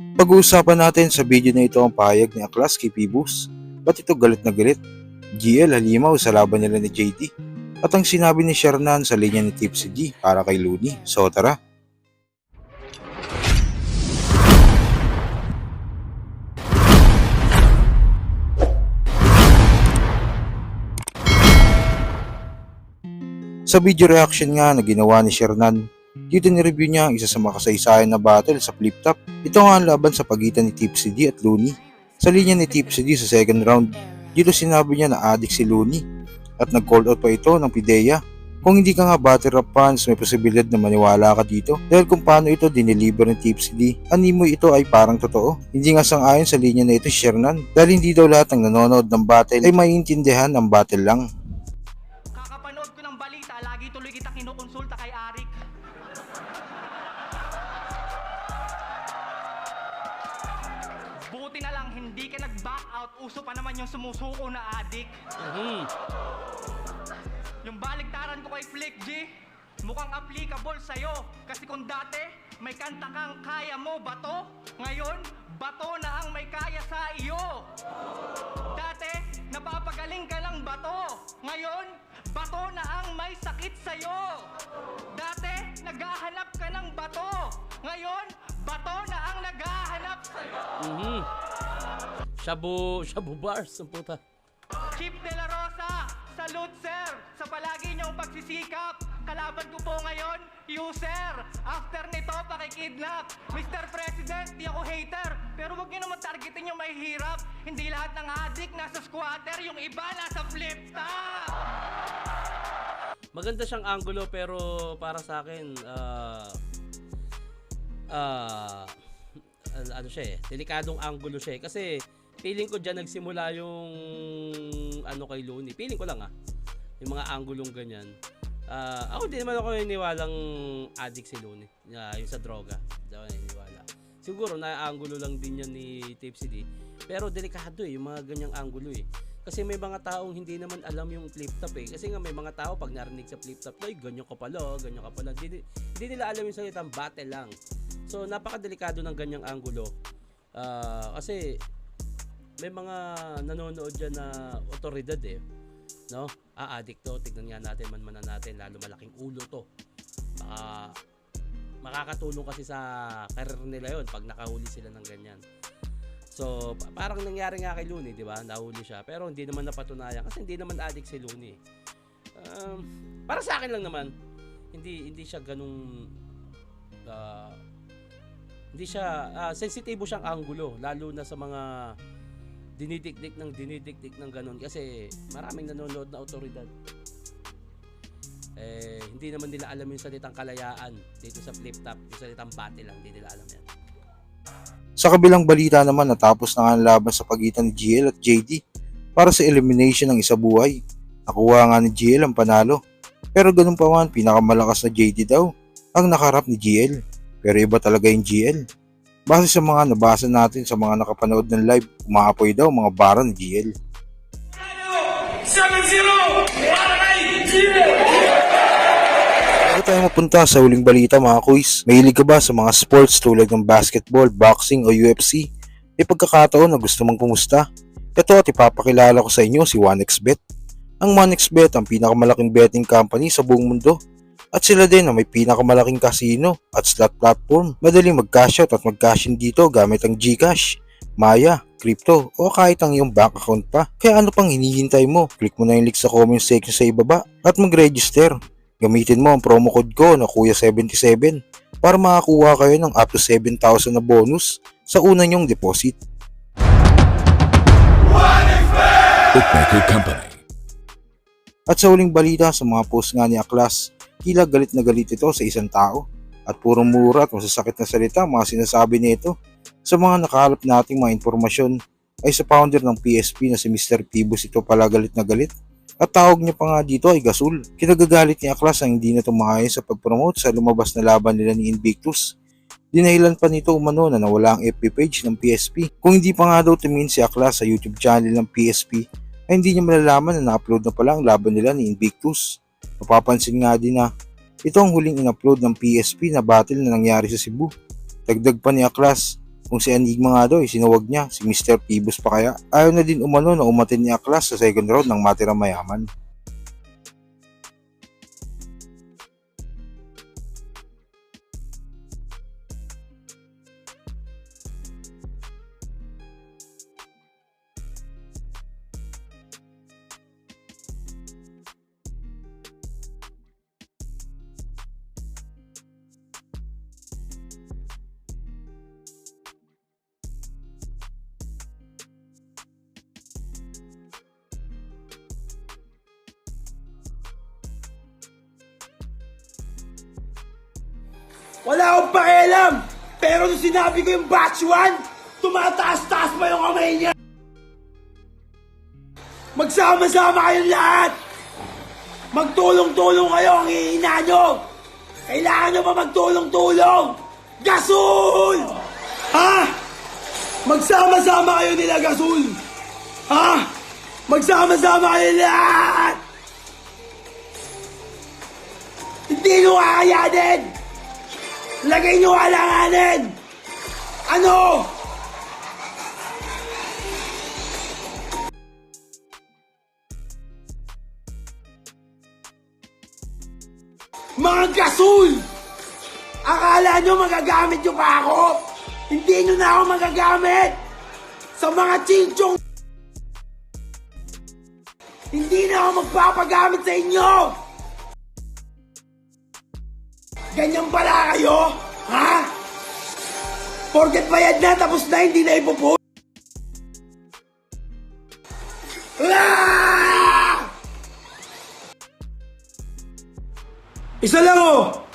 Pag-uusapan natin sa video na ito ang pahayag ni Aklas kay Pibus. Ba't ito galit na galit? GL halimaw sa laban nila ni JD. At ang sinabi ni Shernan sa linya ni Tipsy G para kay Looney. So tara. Sa video reaction nga na ginawa ni Shernan, dito ni-review niya ang isa sa makasaysayan na battle sa flip top. Ito nga ang laban sa pagitan ni Tipsy D at Looney. Sa linya ni Tipsy D sa second round, dito sinabi niya na addict si Looney at nag-call out pa ito ng Pidea. Kung hindi ka nga batter of fans, may posibilidad na maniwala ka dito. Dahil kung paano ito dineliver ng Tipsy D, animoy ito ay parang totoo. Hindi nga sang-ayon sa linya na ito si Shernan dahil hindi daw lahat ng nanonood ng battle ay maiintindihan ang battle lang. Buti na lang hindi ka nag-back out, uso pa naman yung sumusuko na adik. Yung baliktaran ko kay Flick G, mukhang applicable sa'yo. Kasi kung dati, may kanta kang kaya mo, bato. Ngayon, bato na ang may kaya sa iyo. Dati, napapagaling ka ng bato. Ngayon, bato na ang may sakit sa'yo. Dati, naghahanap ka ng bato. Ngayon, bato na ang naghahanap sa'yo. Mhm. Shabu, shabu bars, ang puta. Chip De La Rosa, salute sir sa palagi niyong pagsisikap. Kalaban ko po ngayon, user. After nito, pakikidnap. Mr. President, di ako hater. Pero wag niyo naman targetin yung may hirap. Hindi lahat ng adik nasa squatter, yung iba nasa flip top. Maganda siyang angulo pero para sa akin ah ah, ano siya eh, delikadong angulo siya eh. Kasi feeling ko diyan nagsimula yung ano kay Looney. Feeling ko lang ah. Yung mga anggulong ganyan. Ah, ako din naman ako naniniwalang addict si Looney. Ah, yung sa droga. Hindi ako. Siguro na-angulo lang din yan ni Tipsy D. Pero delikado eh, yung mga ganyang angulo eh. Kasi may mga taong hindi naman alam yung flip top eh. Kasi nga may mga tao pag narinig sa flip top, ay ganyan ka pala, ganyan ka pala. Hindi, hindi nila alam yung salitang battle lang. So napakadelikado ng ganyang angulo. Ah, kasi may mga nanonood dyan na otoridad eh. No? Ah, addict to. Tignan nga natin, manmanan natin. Lalo malaking ulo to. Baka makakatulong kasi sa career nila yon pag nakahuli sila ng ganyan. So, pa- parang nangyari nga kay Looney, di ba? Nahuli siya. Pero hindi naman napatunayan kasi hindi naman addict si Looney. Um, para sa akin lang naman, hindi hindi siya ganung ah, hindi siya ah, sensitibo siyang angulo lalo na sa mga dinidikdik ng dinidikdik ng ganun kasi maraming nanonood na otoridad eh hindi naman nila alam yung salitang kalayaan dito sa flip top yung salitang battle lang hindi nila alam yan Sa kabilang balita naman natapos na nga ang laban sa pagitan ni GL at JD para sa elimination ng isa buhay. Nakuha nga ni GL ang panalo. Pero ganun pa man, pinakamalakas na JD daw ang nakarap ni GL. Pero iba talaga yung GL. Base sa mga nabasa natin sa mga nakapanood ng live, umaapoy daw mga bara ni GL. 7-0 para kay GL! Bago tayo mapunta sa huling balita mga kuys, mahilig ka ba sa mga sports tulad ng basketball, boxing o UFC? May pagkakataon na gusto mong pumusta? Ito at ipapakilala ko sa inyo si 1xBet. Ang 1xBet ang pinakamalaking betting company sa buong mundo at sila din ang may pinakamalaking casino at slot platform. Madaling mag-cash out at mag-cash in dito gamit ang GCash, Maya, crypto o kahit ang iyong bank account pa. Kaya ano pang hinihintay mo? Click mo na yung link sa comment section sa ibaba at mag-register. Gamitin mo ang promo code ko na Kuya77 para makakuha kayo ng up to 7,000 na bonus sa una nyong deposit. Bookmaker Company. At sa huling balita sa mga post nga ni Aklas, tila galit na galit ito sa isang tao at puro mura at masasakit na salita ang mga sinasabi nito. Sa mga nakahalap nating mga impormasyon ay sa founder ng PSP na si Mr. Pibus ito pala galit na galit. At tawag niya pa nga dito ay Gasul. Kinagagalit ni Aklas ang hindi na tumahay sa pag-promote sa lumabas na laban nila ni Invictus. Dinahilan pa nito umano na nawala ang FB page ng PSP. Kung hindi pa nga daw tumingin si Aklas sa YouTube channel ng PSP, ay hindi niya malalaman na na-upload na pala ang laban nila ni Invictus. Mapapansin nga din na ito ang huling in-upload ng PSP na battle na nangyari sa Cebu. Dagdag pa ni Aklas, Kung si Enigma nga daw, sinuwag niya, si Mr. Pibos pa kaya. Ayaw na din umano na umatin ni Aklas sa second round ng matira mayaman. Wala akong pakialam! Pero nung sinabi ko yung batch 1, tumataas-taas pa yung kamay niya! Magsama-sama kayong lahat! Magtulong-tulong kayo ang hihina nyo! Kailangan nyo ba magtulong-tulong? Gasol! Ha? Magsama-sama kayo nila, Gasol! Ha? Magsama-sama kayo lahat! Hindi nyo kakayanin! Lagay nyo alanganin! Ano? Mga gasol! Akala nyo magagamit nyo pa ako? Hindi nyo na ako magagamit! Sa mga chinchong hindi na ako magpapagamit sa inyo! Ganyan pala kayo? Ha? Porket bayad na, tapos na, hindi na ipopost. Ah! Isa lang oh!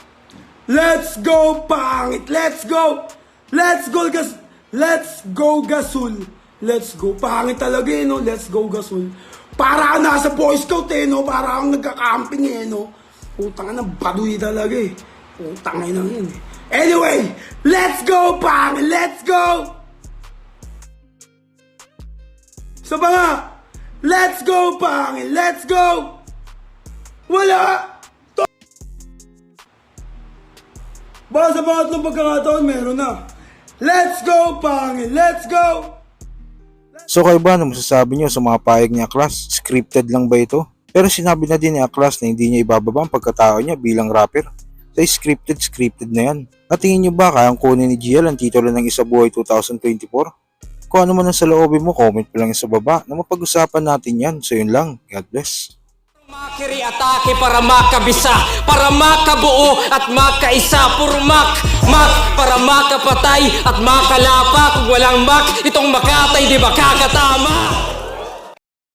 Let's go, pangit! Let's go! Let's go, gas... Let's go, gasul! Let's go, pangit talaga eh, no? Let's go, gasul. Para nasa Boy Scout eh, no? Para kang nagka-camping eh, no? Putang na, baduy talaga eh. Putang na yun eh. Anyway, let's go, pang! Let's go! Sa nga? Let's go, pang! Let's go! Wala! To- Baka sa pangatlong pagkakataon, meron na. Let's go, pang! Let's go! So kayo ba, ano masasabi nyo sa mga payag ni Aklas? Scripted lang ba ito? Pero sinabi na din ni Aklas na hindi niya ibababa ang pagkatao niya bilang rapper. So scripted, scripted na yan. At tingin nyo ba kayang kunin ni GL ang titulo ng Isa Buhay 2024? Kung ano man ang sa loobin mo, comment mo lang sa baba na mapag-usapan natin yan. So yun lang. God bless. Makiri atake para makabisa, para makabuo at makaisa. Puro mak, mak, para makapatay at makalapa. Kung walang mak, itong makatay di ba kakata?